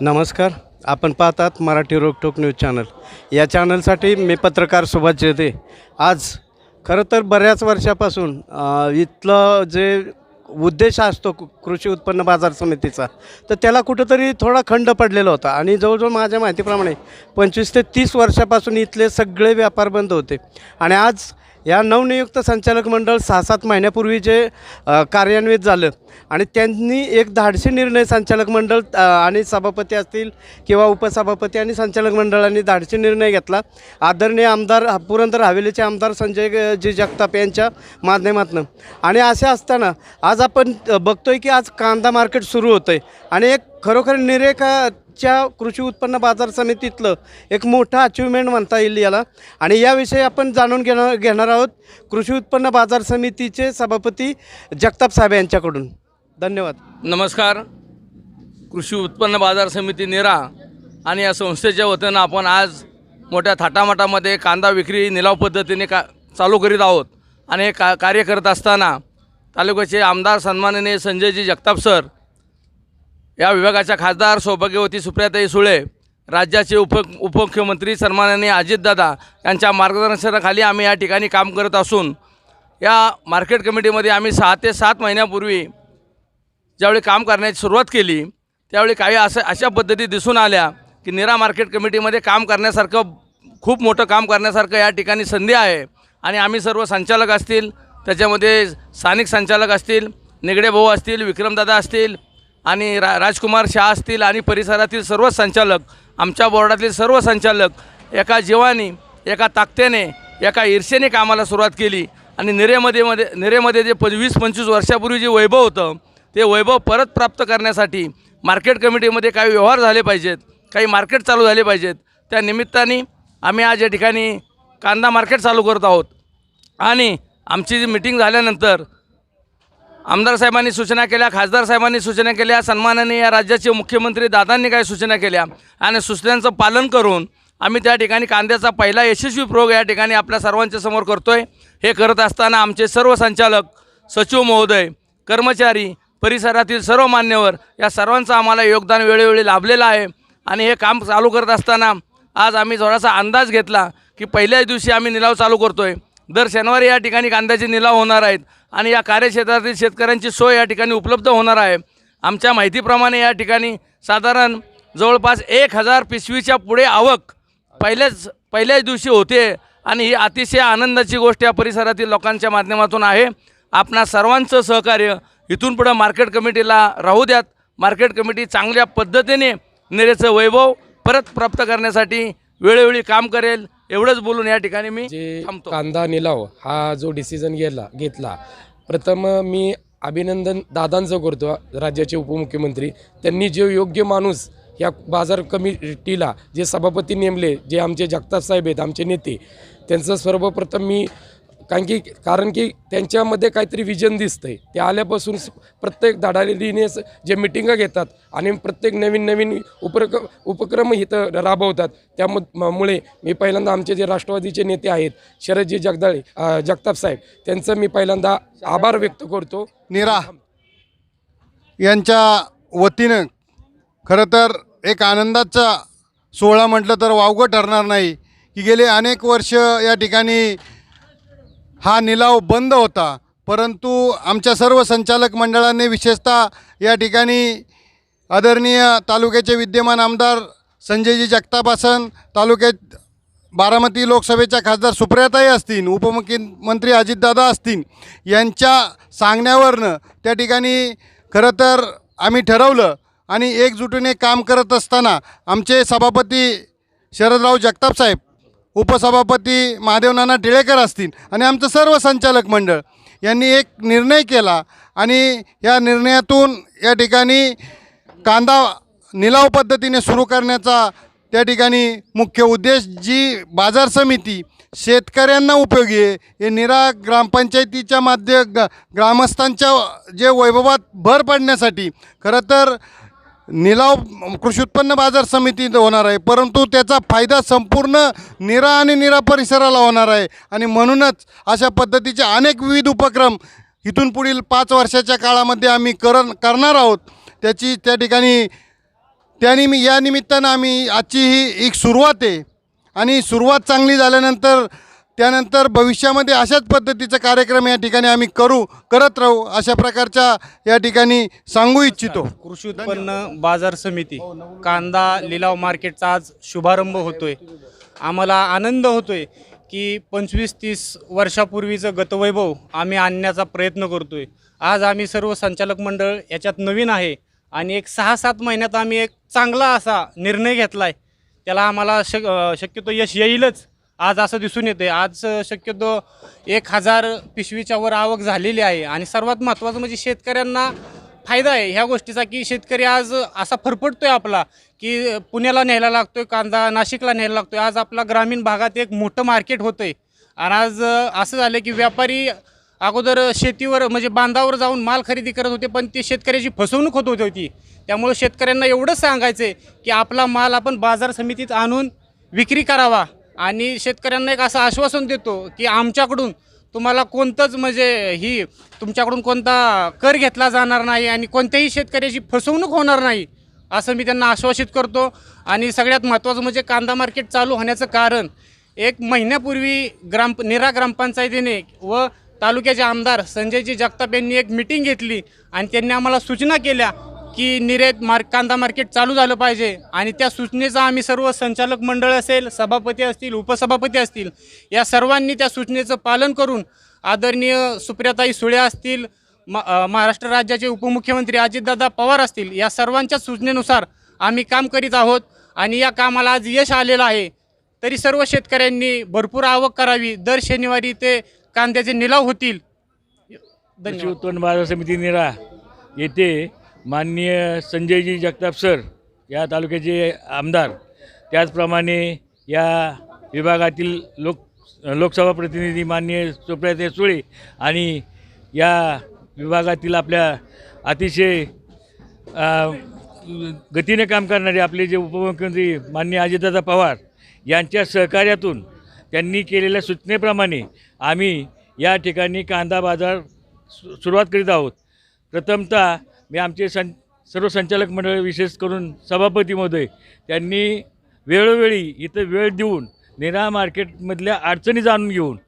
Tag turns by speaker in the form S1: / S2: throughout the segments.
S1: नमस्कार. आपण पाहतात मराठी रोकटोक न्यूज चॅनल. या चॅनलसाठी मी पत्रकार सुभाष जेदे आज खरं तर बऱ्याच वर्षापासून इथलं जे उद्देश असतो कृषी उत्पन्न बाजार समितीचा तर त्याला कुठंतरी थोडा खंड पडलेला होता. आणि जवळजवळ माझ्या माहितीप्रमाणे पंचवीस ते तीस वर्षापासून इथले सगळे व्यापार बंद होते. आणि आज या नवनियुक्त संचालक मंडळ सहा सात महिन्यापूर्वी जे कार्यान्वित झालं आणि त्यांनी एक धाडसी निर्णय संचालक मंडळ आणि सभापती असतील किंवा उपसभापती आणि संचालक मंडळाने धाडसी निर्णय घेतला. आदरणीय आमदार पुरंदर हवेलीचे आमदार संजय जी जगताप यांच्या माध्यमातून. आणि असे असताना आज आपण बघतोय की आज कांदा मार्केट सुरू होतं आहे आणि एक खरोखर निरेखा आजच्या कृषी उत्पन्न बाजार समितीतलं एक मोठं अचिव्हमेंट म्हणता येईल याला. आणि याविषयी आपण जाणून घेणार घेणार आहोत कृषी उत्पन्न बाजार समितीचे सभापती जगताप साहेब यांच्याकडून. धन्यवाद.
S2: नमस्कार. कृषी उत्पन्न बाजार समिती निरा आणि या संस्थेच्या वतीनं आपण आज मोठ्या थाटामाटामध्ये कांदा विक्री निलाव पद्धतीने का चालू करीत आहोत. आणि हे का कार्य करत असताना तालुक्याचे आमदार सन्माननीय संजयजी जगताप सर या विभागाच्या खासदार सौभाग्यवती सुप्रियाताई सुळे राज्याचे उप उपमुख्यमंत्री सन्माननीय अजितदादा यांच्या मार्गदर्शनाखाली आम्ही या ठिकाणी काम करत असून या मार्केट कमिटीमध्ये आम्ही सहा ते सात महिन्यापूर्वी ज्यावेळी काम करण्याची सुरुवात केली त्यावेळी काही असं अशा पद्धती दिसून आल्या की निरा मार्केट कमिटीमध्ये काम करण्यासारखं खूप मोठं काम करण्यासारखं या ठिकाणी संधी आहे आणि आम्ही सर्व संचालक असतील त्याच्यामध्ये स्थानिक संचालक असतील निगडे भाऊ असतील विक्रमदादा असतील आणि रा राजकुमार शाह असतील आणि परिसरातील सर्व संचालक आमच्या बोर्डातील सर्व संचालक एका जीवानी एका ताकदीने एका ईर्षेने कामाला सुरुवात केली. आणि निरेमध्ये मध्ये निरेमध्ये जे पंचवीस पंचवीस वर्षापूर्वी जे वैभव होतं ते वैभव परत प्राप्त करण्यासाठी मार्केट कमिटीमध्ये काही व्यवहार झाले पाहिजेत काही मार्केट चालू झाले पाहिजेत. त्या निमित्ताने आम्ही आज या ठिकाणी कांदा मार्केट चालू करत आहोत. आणि आमची जी मिटिंग झाल्यानंतर आमदार साहेबांनी सूचना केल्या खासदार साहेबांनी सूचना केल्या सन्माननीय या राज्याचे मुख्यमंत्री दादांनी काही सूचना केल्या. आणि सूचनांचं पालन करून आम्ही त्या ठिकाणी कांद्याचा पहिला यशस्वी प्रयोग या ठिकाणी आपल्या सर्वांच्या समोर करतो आहे हे करत असताना आमचे सर्व संचालक सचिव महोदय कर्मचारी परिसरातील सर्व मान्यवर या सर्वांचं आम्हाला योगदान वेळोवेळी लाभलेलं आहे. आणि हे काम चालू करत असताना आज आम्ही थोडासा अंदाज घेतला की पहिल्याच दिवशी आम्ही निलाव चालू करतो आहे दर शनिवारी या ठिकाणी कांद्याचे निलाव होणार आहेत आणि या कार्यक्षेत्रातील शेतकऱ्यांची सोय या ठिकाणी उपलब्ध होणार आहे. आमच्या माहितीप्रमाणे या ठिकाणी साधारण जवळपास एक हजार पिशवीच्या पुढे आवक पहिल्याच पहिल्याच दिवशी होते आणि ही अतिशय आनंदाची गोष्ट या परिसरातील लोकांच्या माध्यमातून आहे. आपणा सर्वांचं सहकार्य इथून पुढं मार्केट कमिटीला राहू द्यात. मार्केट कमिटी चांगल्या पद्धतीने निरेचं वैभव परत प्राप्त करण्यासाठी वेळोवेळी काम करेल एवढंच बोलून या ठिकाणी मी
S3: जे
S2: थांबतो.
S3: कांदा निलाव हा जो डिसिजन घेतला घेतला प्रथम मी अभिनंदन दादांचं करतो राज्याचे उपमुख्यमंत्री. त्यांनी जे योग्य माणूस या बाजार कमिटीला जे सभापती नेमले जे आमचे जगताप साहेब आहेत आमचे नेते त्यांचं सर्वप्रथम मी कारण की कारण की त्यांच्यामध्ये काहीतरी विजन दिसतंय. ते आल्यापासून प्रत्येक धडाडीने जे मिटिंगा घेतात आणि प्रत्येक नवीन नवीन उपक्रम उपक्रम इथं राबवतात. त्यामुळे मी पहिल्यांदा आमचे जे राष्ट्रवादीचे नेते आहेत शरदजी जगदाळे जगताप साहेब त्यांचं मी पहिल्यांदा आभार व्यक्त करतो.
S4: निरा यांच्या वतीनं खरं तर एक आनंदाचा सोहळा म्हटलं तर वावगं ठरणार नाही की गेले अनेक वर्ष या ठिकाणी हा निलाव बंद होता. परंतु आमच्या सर्व संचालक मंडळाने विशेषतः या ठिकाणी आदरणीय तालुक्याचे विद्यमान आमदार संजयजी जगतापासन तालुक्यात बारामती लोकसभेच्या खासदार सुप्रियाताई असतील उपमुख्यमंत्री अजितदादा असतील यांच्या सांगण्यावरनं त्या ठिकाणी खरं तर आम्ही ठरवलं आणि एकजुटीने काम करत असताना आमचे सभापती शरदराव जगताप साहेब उपसभापती महादेव नाना टिळेकर असतील आणि आमचं सर्व संचालक मंडळ यांनी एक निर्णय केला आणि या निर्णयातून या ठिकाणी कांदा निलाव पद्धतीने सुरू करण्याचा त्या ठिकाणी मुख्य उद्देश जी बाजार समिती शेतकऱ्यांना उपयोगी आहे हे निरा ग्रामपंचायतीच्या माध्य ग ग्रामस्थांच्या जे वैभवात भर पडण्यासाठी खरं तर निलाव कृषी उत्पन्न बाजार समितीत होणार आहे. परंतु त्याचा फायदा संपूर्ण निरा आणि निरा परिसराला होणार आहे. आणि म्हणूनच अशा पद्धतीचे अनेक विविध उपक्रम इथून पुढील पाच वर्षाच्या काळामध्ये आम्ही कर करणार आहोत. त्याची त्या ठिकाणी त्यानिमि या निमित्तानं आम्ही आजची ही एक सुरुवात आहे. आणि सुरुवात चांगली झाल्यानंतर त्यानंतर भविष्यामध्ये अशाच पद्धतीचा कार्यक्रम या ठिकाणी आम्ही करू करत राहू अशा प्रकारच्या या ठिकाणी सांगू इच्छितो.
S5: कृषी उत्पन्न बाजार समिती कांदा लिलाव मार्केटचा आज शुभारंभ होतोय. आम्हाला आनंद होतोय की पंचवीस तीस वर्षापूर्वीचं गतवैभव आम्ही आणण्याचा प्रयत्न करतोय. आज आम्ही सर्व संचालक मंडळ याच्यात नवीन आहे आणि एक सहा सात महिन्यात आम्ही एक चांगला असा निर्णय घेतला आहे त्याला आम्हाला शक शक्यतो यश येईलच. आज असं दिसून येते आज शक्यतो एक हजार पिशवीच्या वर आवक झालेली आहे. आणि सर्वात महत्त्वाचं म्हणजे शेतकऱ्यांना फायदा आहे. ह्या गोष्टीचा की शेतकरी आज असा फरफटतोय आपला की पुण्याला न्यायला लागतोय कांदा नाशिकला न्यायला लागतोय. आज आपला ग्रामीण भागात एक मोठं मार्केट होतंय. आणि आज असं झालं की व्यापारी अगोदर शेतीवर म्हणजे बांधावर जाऊन माल खरेदी करत होते पण ती शेतकऱ्याची फसवणूक होत होती. होती त्यामुळे शेतकऱ्यांना एवढंच सांगायचं आहे की आपला माल आपण बाजार समितीत आणून विक्री करावा. आणि शेतकऱ्यांना एक असं आश्वासन देतो की आमच्याकडून तुम्हाला कोणतंच म्हणजे ही तुमच्याकडून कोणता कर घेतला जाणार नाही आणि कोणत्याही शेतकऱ्याची फसवणूक होणार नाही असं मी त्यांना आश्वासित करतो. आणि सगळ्यात महत्त्वाचं म्हणजे कांदा मार्केट चालू होण्याचं कारण एक महिन्यापूर्वी ग्राम निरा ग्रामपंचायतीने व तालुक्याचे आमदार संजयजी जगताप यांनी एक मिटिंग घेतली आणि त्यांनी आम्हाला सूचना केल्या की निरेत मार्क कांदा मार्केट चालू झालं पाहिजे. आणि त्या सूचनेचा आम्ही सर्व संचालक मंडळ असेल सभापती असतील उपसभापती असतील या सर्वांनी त्या सूचनेचं पालन करून आदरणीय सुप्रियाताई सुळे असतील मा महाराष्ट्र राज्याचे उपमुख्यमंत्री अजितदादा पवार असतील या सर्वांच्या सूचनेनुसार आम्ही काम करीत आहोत. आणि या कामाला आज यश आलेलं आहे. तरी सर्व शेतकऱ्यांनी भरपूर आवक करावी. दर शनिवारी ते कांद्याचे निलाव होतील. धन्यवाद
S6: उत्पन्न बाजार समिती निरा येथे माननीय संजयजी जगताप सर या तालुक्याचे आमदार. त्याचप्रमाणे या विभागातील लोक लोकसभा प्रतिनिधी माननीय सुप्रिया सुळे आणि या विभागातील आपल्या अतिशय गतीने काम करणारे आपले जे उपमुख्यमंत्री माननीय अजितदादा पवार यांच्या सहकार्यातून त्यांनी केलेल्या सूचनेप्रमाणे आम्ही या ठिकाणी कांदा बाजार सु सुरुवात करीत आहोत. प्रथमतः मी आमचे सं सर्व संचालक मंडळ विशेष करून सभापती महोदय त्यांनी वेळोवेळी इथं वेळ देऊन निरा मार्केटमधल्या अडचणी जाणून घेऊन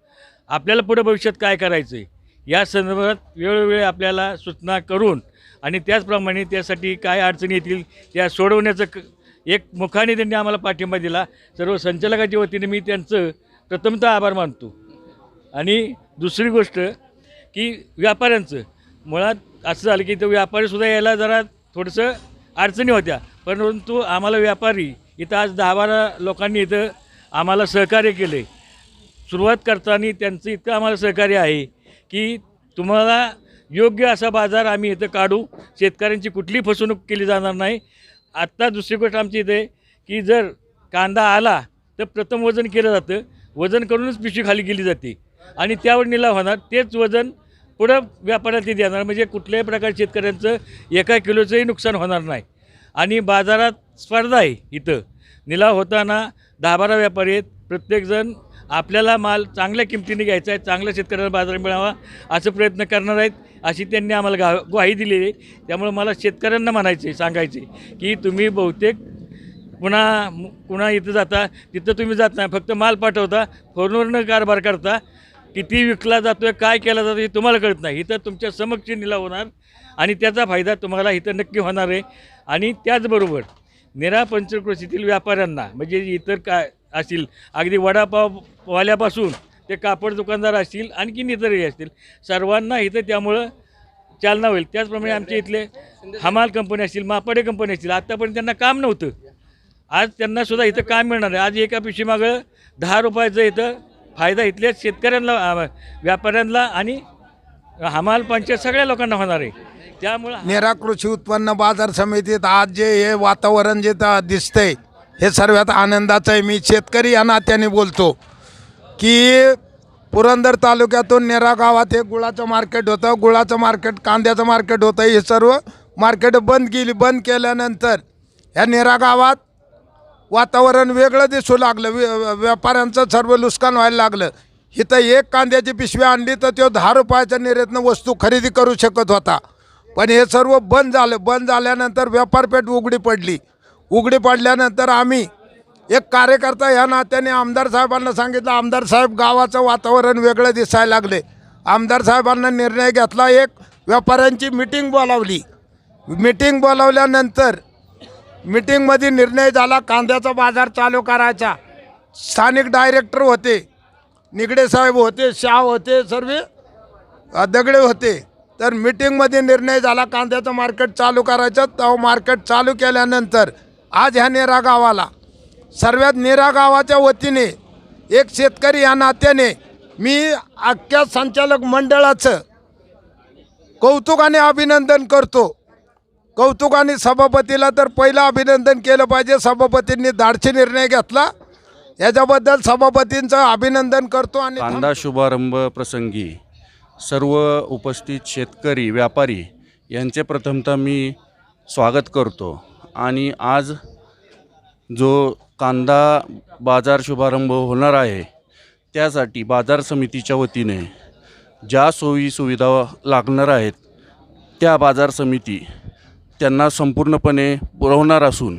S6: आपल्याला पुढं भविष्यात काय करायचं आहे या संदर्भात वेळोवेळी आपल्याला सूचना करून आणि त्याचप्रमाणे त्यासाठी काय अडचणी येतील त्या सोडवण्याचं क एक मुखाने त्यांनी आम्हाला पाठिंबा दिला. सर्व संचालकाच्या वतीने मी त्यांचं प्रथमतः आभार मानतो. आणि दुसरी गोष्ट की व्यापाऱ्यांचं मुळात असं झालं की तो व्यापारीसुद्धा यायला जरा थोडंसं अडचणी होत्या. परंतु आम्हाला व्यापारी इथं आज दहा बारा लोकांनी इथं आम्हाला सहकार्य केले. सुरुवात करताना त्यांचं इतकं आम्हाला सहकार्य आहे की तुम्हाला योग्य असा बाजार आम्ही इथं काढू. शेतकऱ्यांची कुठली फसवणूक केली जाणार नाही. आत्ता दुसरी गोष्ट आमची इथे की जर कांदा आला तर प्रथम वजन केलं जातं. वजन करूनच पिशवी खाली केली जाते. आणि त्यावर निलाव होणार. तेच वजन पुढं व्यापाऱ्याला ते देणार म्हणजे कुठल्याही प्रकारे शेतकऱ्यांचं एका किलोचंही नुकसान होणार नाही. आणि बाजारात स्पर्धा आहे इथं. निलाव होताना दहा बारा व्यापारी आहेत. प्रत्येकजण आपल्याला माल चांगल्या किमतीने घ्यायचा आहे. चांगल्या शेतकऱ्याला बाजार मिळावा असं प्रयत्न करणार आहेत अशी त्यांनी आम्हाला गा ग्वाही दिलेली आहे. त्यामुळे मला शेतकऱ्यांना म्हणायचे सांगायचे की तुम्ही बहुतेक पुन्हा पुन्हा इथं जाता. तिथं तुम्ही जात नाही. फक्त माल पाठवता फोनवरनं कारभार करता. किती विकला जातो आहे काय केला जातो हे तुम्हाला कळत नाही. इथं तुमच्या समक्ष निलाव होणार आणि त्याचा फायदा तुम्हाला इथं नक्की होणार आहे. आणि त्याचबरोबर निरापंचकृषीतील व्यापाऱ्यांना म्हणजे इतर काय असतील अगदी वडापाववाल्यापासून ते कापड दुकानदार असतील आणखीन इतरही असतील सर्वांना इथं त्यामुळं चालना होईल. त्याचप्रमाणे आमच्या इथले हमाल कंपनी असतील मापाडे कंपनी असतील आत्तापर्यंत त्यांना काम नव्हतं. आज त्यांनासुद्धा इथं काम मिळणार आहे. आज एका पिशवीमागं दहा रुपयाचं इथं फायदा इथल्या शेतकऱ्यांना व्यापाऱ्यांना आणि हमाल पंचायत सगळ्या लोकांना होणार आहे. त्यामुळं
S7: नेरा कृषी उत्पन्न बाजार समितीत आज जे हे वातावरण जे दिसतंय हे सर्वात आनंदाचं आहे. मी शेतकरी या नात्याने बोलतो की पुरंदर तालुक्यातून नेरा गावात हे गुळाचं मार्केट होतं गुळाचं मार्केट कांद्याचं मार्केट होतं हे सर्व मार्केट बंद केली बंद केल्यानंतर ह्या नेरा गावात वातावरण वेगळं दिसू लागलं. व्य- व्यापाऱ्यांचं सर्व नुकसान व्हायला लागलं. इथं एक कांद्याची पिशवी आणली तर तो दहा रुपयाच्या निर्यातनं वस्तू खरेदी करू शकत होता. पण हे सर्व बंद झालं. बंद झाल्यानंतर व्यापारपेठ उघडी पडली. उघडी पडल्यानंतर आम्ही एक कार्यकर्ता या नात्याने आमदार साहेबांना सांगितलं आमदार साहेब गावाचं वातावरण वेगळं दिसायला लागले. आमदार साहेबांना निर्णय घेतला. एक व्यापाऱ्यांची मिटिंग बोलावली. मिटिंग बोलावल्यानंतर मिटिंगमध्ये निर्णय झाला कांद्याचा बाजार चालू करायचा. स्थानिक डायरेक्टर होते निगडे साहेब होते शाह होते सर्व दगडे होते. तर मिटिंगमध्ये निर्णय झाला कांद्याचं मार्केट चालू करायचं. तो मार्केट चालू केल्यानंतर आज ह्या नेरा गावाला सर्वात नेरा गावाच्या वतीने एक शेतकरी या नात्याने मी अख्ख्या संचालक मंडळाचं कौतुक आणि अभिनंदन करतो. कौतुक आणि सभापतीला तर पहिलं अभिनंदन केलं पाहिजे. सभापतींनी धाडशी निर्णय घेतला. याच्याबद्दल सभापतींचं अभिनंदन करतो आणि
S8: कांदा शुभारंभ प्रसंगी सर्व उपस्थित शेतकरी व्यापारी यांचे प्रथमतः मी स्वागत करतो. आणि आज जो कांदा बाजार शुभारंभ होणार आहे त्यासाठी बाजार समितीच्या वतीने ज्या सोयी सुविधा लागणार आहेत त्या बाजार समिती त्यांना संपूर्णपणे पुरवणार असून